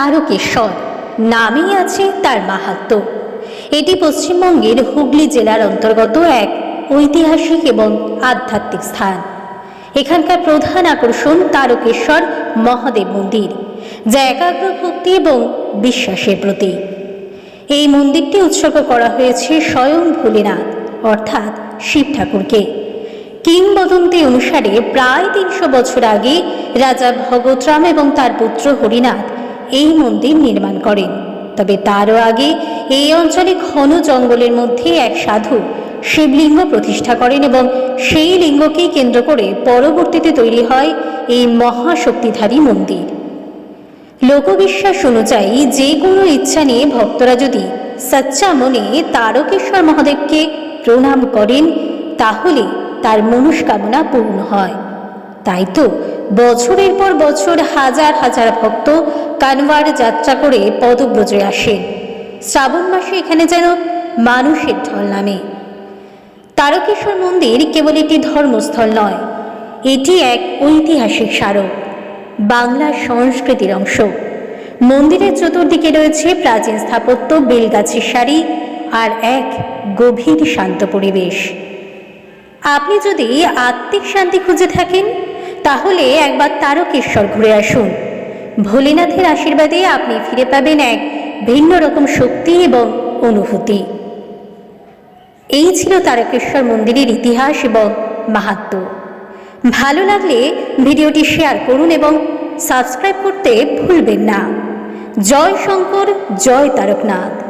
তারকেশ্বর। নামেই আছে তার মাহাত্ম্য এটি পশ্চিমবঙ্গের হুগলি জেলার অন্তর্গত এক ঐতিহাসিক এবং আধ্যাত্মিক স্থান। এখানকার প্রধান আকর্ষণ তারকেশ্বর মহাদেব মন্দির, যা একাগ্র ভক্তি এবং বিশ্বাসের প্রতীক। এই মন্দিরটি উৎসর্গ করা হয়েছে স্বয়ং ভোলেনাথ, অর্থাৎ শিব ঠাকুরকে। কিংবদন্তি অনুসারে প্রায় তিনশো বছর আগে রাজা ভগতরাম এবং তার পুত্র হরিনাথ এই মন্দির নির্মাণ করেন। তবে তারও আগে এই অঞ্চলে ঘন জঙ্গলের মধ্যে এক সাধু শিবলিঙ্গ প্রতিষ্ঠা করেন এবং সেই লিঙ্গকেই কেন্দ্র করে পরবর্তীতে তৈরি হয় এই মহাশক্তিধারী মন্দির। লোকবিশ্বাস অনুযায়ী যে কোনো ইচ্ছা নিয়ে ভক্তরা যদি সচ্চা মনে তারকেশ্বর মহাদেবকে প্রণাম করেন, তাহলে তার মনস্কামনা পূর্ণ হয়। তাই তো বছরের পর বছর হাজার হাজার ভক্ত কানওয়ার যাত্রা করে পদব্রজে আসেন শ্রাবণ মাসে এখানে যেন মানুষের ঢল নামে। তারকেশ্বর মন্দির কেবল একটি ধর্মস্থল নয়, এটি এক ঐতিহাসিক স্মারক, বাংলার সংস্কৃতির অংশ। মন্দিরের চতুর্দিকে রয়েছে প্রাচীন স্থাপত্য, বেলগাছের সারি আর এক গভীর শান্ত পরিবেশ। আপনি যদি আত্মিক শান্তি খুঁজে থাকেন তাহলে একবার তারকেশ্বর ঘুরে আসুন। ভোলেনাথের আশীর্বাদে আপনি ফিরে পাবেন এক ভিন্ন রকম শক্তি এবং অনুভূতি। এই ছিল তারকেশ্বর মন্দিরের ইতিহাস এবং মাহাত্ম্য ভালো লাগলে ভিডিওটি শেয়ার করুন এবং সাবস্ক্রাইব করতে ভুলবেন না। জয় শঙ্কর, জয় তারকনাথ।